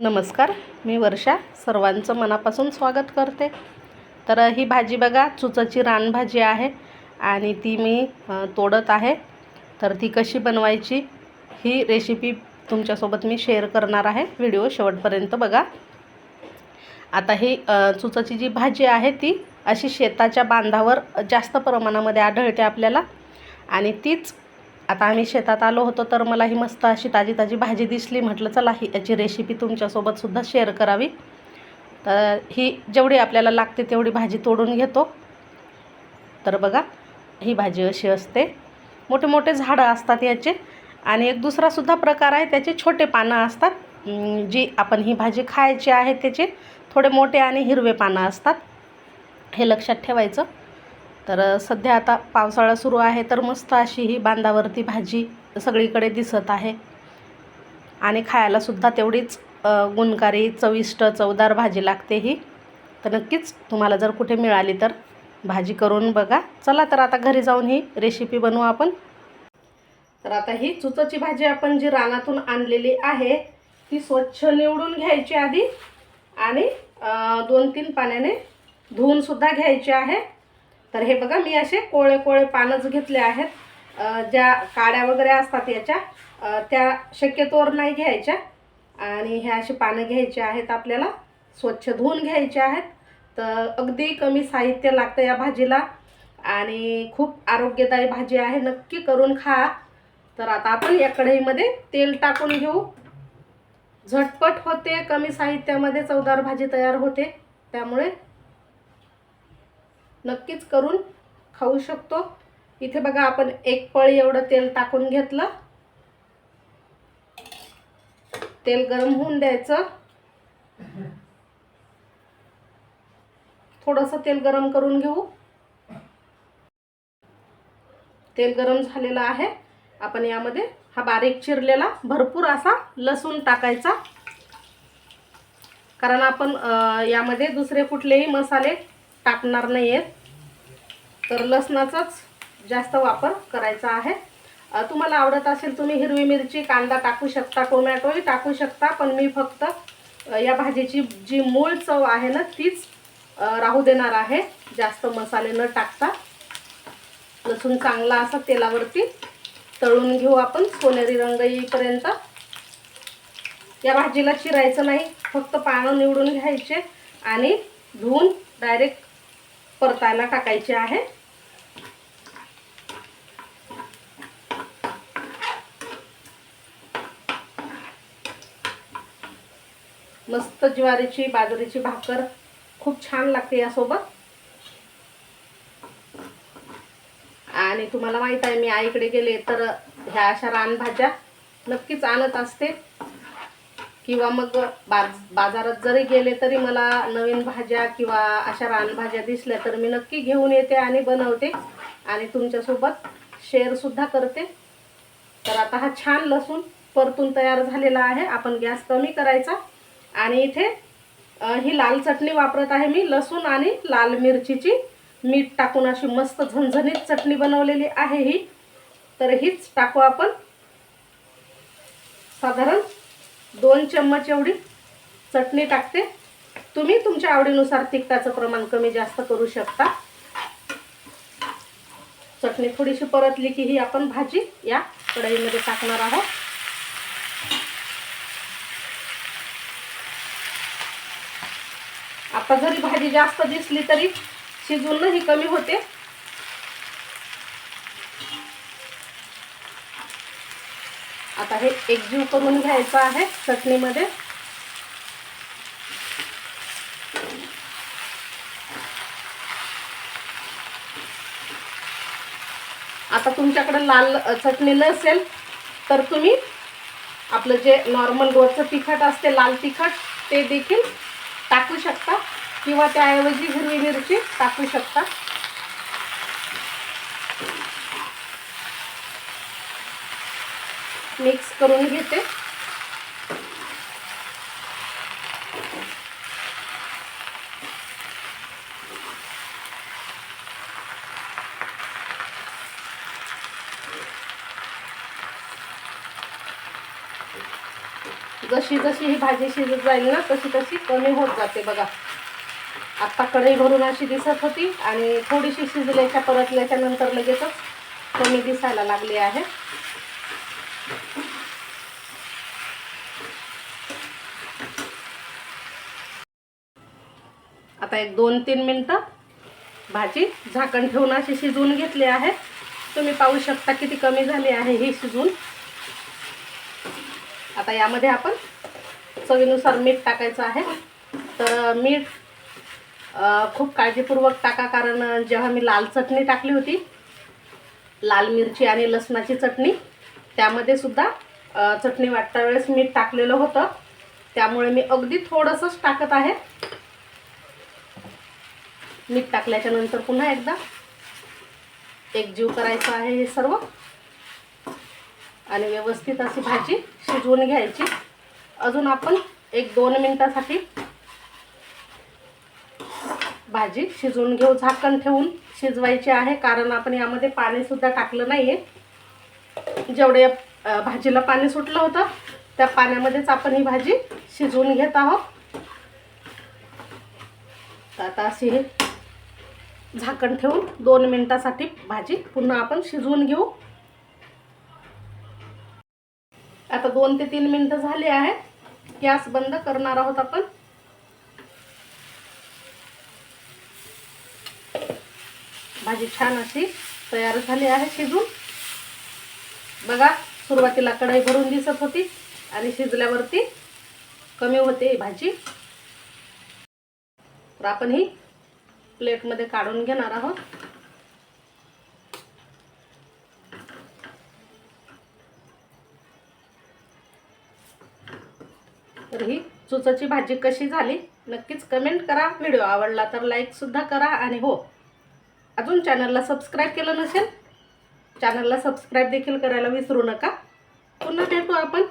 नमस्कार मी वर्षा. सर्वांचं मनापासून स्वागत करते. तर ही भाजी बघा चुचाची रानभाजी आहे आणि ती मी तोडत आहे. तर ती कशी बनवायची ही रेसिपी तुमच्यासोबत मी शेअर करणार आहे. व्हिडिओ शेवटपर्यंत बघा. आता ही चुचाची जी भाजी आहे ती अशी शेताच्या बांधावर जास्त प्रमाणामध्ये आढळते आपल्याला आणि तीच आता आम्ही शेतात आलो होतो तर मला ही मस्त अशी ताजी ताजी भाजी दिसली. म्हटलं चला ही याची रेसिपी तुमच्यासोबतसुद्धा शेअर करावी. तर ही जेवढी आपल्याला लागते तेवढी भाजी तोडून घेतो. तर बघा ही भाजी अशी असते. मोठे मोठे झाडं असतात याचे. आणि एक दुसरासुद्धा प्रकार आहे त्याचे छोटे पानं असतात. जी आपण ही भाजी खायची आहे त्याचे थोडे मोठे आणि हिरवे पानं असतात. हे लक्षात ठेवायचं. तर सध्या आता पावसाळा सुरू आहे तर मस्त अशी ही बांधावरती भाजी सगळीकडे दिसत आहे. आणि खायलासुद्धा तेवढीच गुणकारी चविष्ट चवदार भाजी लागते ही. तर नक्कीच तुम्हाला जर कुठे मिळाली तर भाजी करून बघा. चला तर आता घरी जाऊन ही रेसिपी बनवू आपण. तर आता ही चुचाची भाजी आपण जी रानातून आणलेली आहे ती स्वच्छ निवडून घ्यायची आधी. आणि दोन तीन पाण्याने धुवूनसुद्धा घ्यायची आहे. तर हे बघा मी असे कोळे कोळे पानच घेतले आहेत. ज्या काड्या वगैरे असतात याच्या त्या शक्यतोवर नाही घ्यायच्या. आणि ह्या अशी पानं घ्यायची आहेत आपल्याला स्वच्छ धुवून घ्यायचे आहेत. तर अगदी कमी साहित्य लागतं या भाजीला. आणि खूप आरोग्यदायी भाजी आहे नक्की करून खा. तर आता आपण या कढईमध्ये तेल टाकून घेऊ. झटपट होते कमी साहित्यामध्ये चवदार भाजी तयार होते. त्यामुळे नक्कीच करून खाऊ शकतो. इथे बघा आपण एक पळी एवढं तेल टाकून घेतलं. तेल गरम होऊन द्यायचं. थोडंसं तेल गरम करून घेऊ. तेल गरम झालेलं आहे. आपण यामध्ये हा बारीक चिरलेला भरपूर असा लसूण टाकायचा. कारण आपण यामध्ये दुसरे कुठलेही मसाले टाकणार नाही आहेत तर लसणाचाच जास्त वापर करायचा आहे. तुम्हाला आवडत असेल तुम्ही हिरवी मिरची कांदा टाकू शकता टोमॅटोही टाकू शकता पण मी फक्त या भाजीची जी मूळ चव आहे ना तीच राहू देणार आहे. जास्त मसाले न टाकता. लसूण चांगला असा तेलावरती तळून घेऊ आपण. सोनेरी रंग येईपर्यंत. या भाजीला चिरायचं नाही. फक्त पानं निवडून घ्यायचे आणि धुवून डायरेक्ट परतायला टाकायचे आहे. मस्त ज्वारीची बाजरीची भाकर खूप छान लागते यासोबत. आणि तुम्हाला माहीत आहे मी आईकडे गेले तर ह्या अशा रानभाज्या नक्कीच आणत असते. किंवा मग बाज बाजारात जरी गेले तरी मला नवीन भाज्या किंवा अशा रानभाज्या दिसल्या तर मी नक्की घेऊन येते आणि बनवते. आणि तुमच्यासोबत शेअरसुद्धा करते. तर आता हा छान लसूण परतून तयार झालेला आहे. आपण गॅस कमी करायचा. आणि इथे ही लाल चटणी वापरत आहे मी. लसूण आणि लाल मिरचीची मीठ टाकून अशी मस्त झणझणीत चटणी बनवलेली आहे ही. तर हीच टाकू आपण. साधारण दोन चम्मच एवढी चटणी टाकते. तुम्ही तुमच्या आवडीनुसार तिखटाचं प्रमाण कमी जास्त करू शकता. चटणी थोडीशी परतली की ही आपण भाजी या कढईमध्ये टाकणार आहोत. आता जरी भाजी जास्त दिसली तरी शिजून ही कमी होते. आता हे एकजीव करून घ्यायचं आहे चटणीमध्ये. आता तुमच्याकडे लाल चटणी नसेल तर तुम्ही आपलं जे नॉर्मल रोजचं तिखट असते लाल तिखट ते देखील टाकू शकता. किंवा त्याऐवजी हिरवी मिरची टाकू शकता. मिक्स करून घेते. जशी जशी ही भाजी शिजत जाईल ना तशी तशी कमी होत जाते बघा. आत्ता कढई भरून अशी दिसत होती आणि थोडीशी शिजल्याच्या परतल्याच्या नंतर लगेचच कमी दिसायला लागली आहे. आता एक दोन तीन मिनटं भाजी झाकण ठेवून अशी शिजवून घेतली आहे. तुम्ही पाहू शकता किती कमी झाली आहे ही शिजून आता यामध्ये आपण चवीनुसार मीठ टाकायचं आहे. तर मीठ खूप काळजीपूर्वक टाका कारण जेव्हा मी लाल चटणी टाकली होती लाल मिरची आणि लसणाची चटणी त्यामध्ये सुद्धा चटणी वाटता वेळेस मीठ टाकलेलं होतं. त्यामुळे मी अगदी थोडंसंच टाकत आहे. मीठ टाकल्याच्या नंतर पुन्हा एकदा एकजीव करायचं आहे हे सर्व. आणि व्यवस्थित अशी भाजी शिजवून घ्यायची. अजून आपण एक दोन मिनटासाठी भाजी शिजवून घेऊ झाकण ठेवून शिजवायची आहे कारण आपण यामध्ये पाणीसुद्धा टाकलं नाही आहे जेवढे भाजीला पाणी सुटलं होतं त्या पाण्यामध्येच आपण ही भाजी शिजवून घेत आहोत. तर आता अशी हे झाकण ठेवून दोन मिनिटासाठी भाजी पुन्हा आपण शिजवून घेऊ. आता दोन ते तीन मिनटं झाली आहेत. गॅस बंद करणार आहोत आपण. भाजी छान अशी तयार झाली आहे शिजून. बघा सुरुवातीला कढई भरून दिसत होती आणि शिजल्यावरती कमी होते भाजी. तर आपण ही प्लेटमध्ये काढून घेणार आहोत. तर ही चुचाची भाजी कशी झाली नक्कीच कमेंट करा. व्हिडिओ आवडला तर लाईकसुद्धा करा आणि हो अजून चॅनलला सबस्क्राईब केलं नसेल चॅनलला सबस्क्राईब देखील करायला विसरू नका. पुन्हा भेटू आपण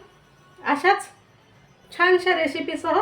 अशाच छानशा रेसिपीसह